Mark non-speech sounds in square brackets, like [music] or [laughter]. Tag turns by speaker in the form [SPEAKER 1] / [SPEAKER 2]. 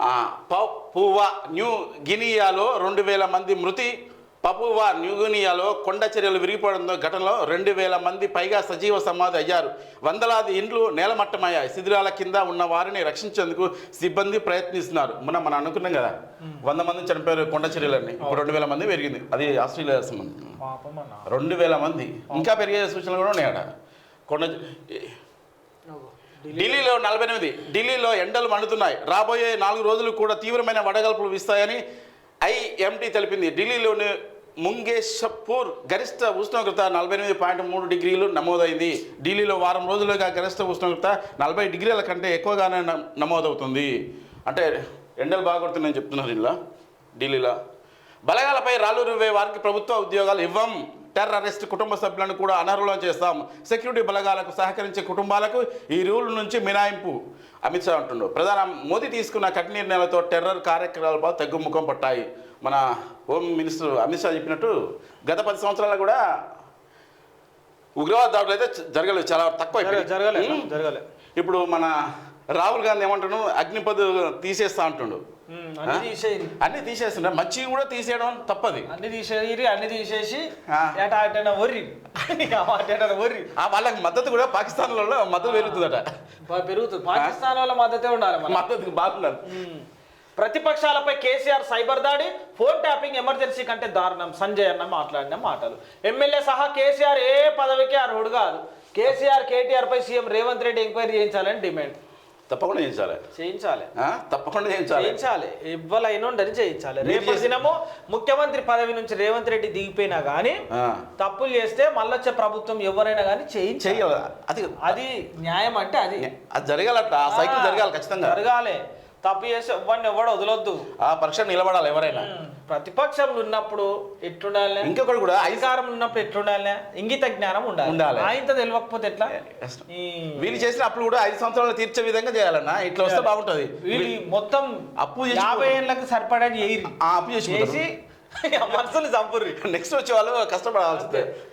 [SPEAKER 1] ఆ, Papua new గినియాలో రెండు వేల మంది మృతి పపువా న్యూ గినియాలో కొండ చర్యలు విరిగిపోవడంతో ఘటనలో రెండు వేల మంది పైగా సజీవ సమాధి అయ్యారు. వందలాది ఇండ్లు నేలమట్టమయ్యాయి. శిథిరాల కింద ఉన్న వారిని రక్షించేందుకు సిబ్బంది ప్రయత్నిస్తున్నారు. మొన్న మనం అనుకున్నాం కదా వంద మంది చనిపోయారు కొండ చర్యలన్నీ. ఇప్పుడు రెండు వేల మంది పెరిగింది. అది ఆస్ట్రేలియా సంబంధం. రెండు వేల మంది. ఇంకా పెరిగే సూచనలు కూడా ఉన్నాయట. కొండ ఢిల్లీలో నలభై ఎనిమిది ఢిల్లీలో ఎండలు మండుతున్నాయి. రాబోయే నాలుగు రోజులు కూడా తీవ్రమైన వడగల్పులు వీస్తాయని ఐఎంటీ తెలిపింది. ఢిల్లీలోని ముంగేషపూర్ గరిష్ట ఉష్ణోగ్రత నలభై ఎనిమిది పాయింట్ మూడు డిగ్రీలు నమోదైంది. ఢిల్లీలో వారం రోజులుగా గరిష్ట ఉష్ణోగ్రత నలభై డిగ్రీల కంటే ఎక్కువగానే న- నమోదవుతుంది. అంటే ఎండలు బాగుడుతున్నాయని చెప్తున్నారు ఇలా ఢిల్లీలో. బలగాలపై రాళ్ళు రువ్వే వారికి ప్రభుత్వ ఉద్యోగాలు ఇవ్వం. టెర్రరిస్ట్ కుటుంబ సభ్యులను కూడా అనర్హులం చేస్తాం. సెక్యూరిటీ బలగాలకు సహకరించే కుటుంబాలకు ఈ రూల్ నుంచి మినాయింపు. అమిత్ షా అంటుండు ప్రధాన మోదీ తీసుకున్న కఠిన నిర్ణయాలతో టెర్రర్ కార్యకలాపాలు తగ్గుముఖం పట్టాయి. మన హోమ్ మినిస్టర్ అమిత్ షా చెప్పినట్టు గత పది సంవత్సరాలు కూడా ఉగ్రవాద దాడులు అయితే జరగలేదు చాలా తక్కువ అయిపోయినాయి.
[SPEAKER 2] జరగలే
[SPEAKER 1] ఉమ్.
[SPEAKER 2] జరగలే
[SPEAKER 1] ఇప్పుడు మన రాహుల్ గాంధీ ఏమంటాడు? అగ్నిపథ్ తీసేస్తా అంటుండు.
[SPEAKER 2] అన్ని
[SPEAKER 1] తీసేస్తుండే. మంచి కూడా తీసేయడం తప్పది.
[SPEAKER 2] అన్ని తీసేయి అన్ని తీసేసి ఒర్రి.
[SPEAKER 1] ఆ వాళ్ళకి మద్దతు కూడా పాకిస్తాన్లలో మద్దతు పెరుగుతుందట.
[SPEAKER 2] పెరుగుతుంది. పాకిస్తాన్ వాళ్ళ మద్దతే ఉండాలి
[SPEAKER 1] మద్దతు
[SPEAKER 2] ఉమ్. ప్రతిపక్షాలపై కేసీఆర్ సైబర్ దాడి ఫోన్ ట్యాపింగ్ ఎమర్జెన్సీ కంటే దారుణం సంజయ్ అన్న మాట్లాడిన మాటలు. ఎమ్మెల్యే సహా కేసీఆర్ ఏ పదవికి అర్హుడు కాదు. కేసీఆర్ కేటీఆర్ పై సీఎం రేవంత్ రెడ్డి ఎంక్వైరీ చేయించాలని డిమాండ్.
[SPEAKER 1] తప్పకుండా చేయించాలి.
[SPEAKER 2] చేయించాలి?
[SPEAKER 1] తప్పకుండా చేయించాలి.
[SPEAKER 2] చేయించాలి. ఇవ్వలైన ఉండని చేయించాలి. రేపు దినము ముఖ్యమంత్రి పదవి నుంచి రేవంత్ రెడ్డి దిగిపోయినా కానీ. తప్పులు చేస్తే మళ్ళొచ్చే ప్రభుత్వం ఎవరైనా కానీ చేయించాలి.
[SPEAKER 1] అది
[SPEAKER 2] అది న్యాయం అంటే అది.
[SPEAKER 1] అది జరగాలట. ఆ సైకిల్ జరగాలి ఖచ్చితంగా.
[SPEAKER 2] జరగాలి. తప్పు చేసి ఎవరిని ఎవడు వదలొద్దు.
[SPEAKER 1] ఆ పరీక్ష నిలబడాలి ఎవరైనా.
[SPEAKER 2] ప్రతిపక్షంలో ఉన్నప్పుడు ఎట్లుండాలి
[SPEAKER 1] ఇంకొకటి కూడా ఐదు
[SPEAKER 2] అధికారంలో ఉన్నప్పుడు ఎట్లుండాలి ఇంగిత జ్ఞానం ఉండాలి.
[SPEAKER 1] ఉండాలి.
[SPEAKER 2] ఆయనతో తెలియకపోతే ఎట్లా?
[SPEAKER 1] వీళ్ళు చేసిన అప్పులు కూడా ఐదు సంవత్సరాలు తీర్చే విధంగా చేయాలన్నా ఇట్లా వస్తే బాగుంటది.
[SPEAKER 2] వీళ్ళు మొత్తం
[SPEAKER 1] అప్పు చేసి
[SPEAKER 2] యాభై ఏళ్ళకి సరిపడని ఎయిరి
[SPEAKER 1] ఆ అప్పు చేసి
[SPEAKER 2] చేసి [laughs] చంపుర్రి.
[SPEAKER 1] నెక్స్ట్ వచ్చే వాళ్ళు కష్టపడాల్సిందే.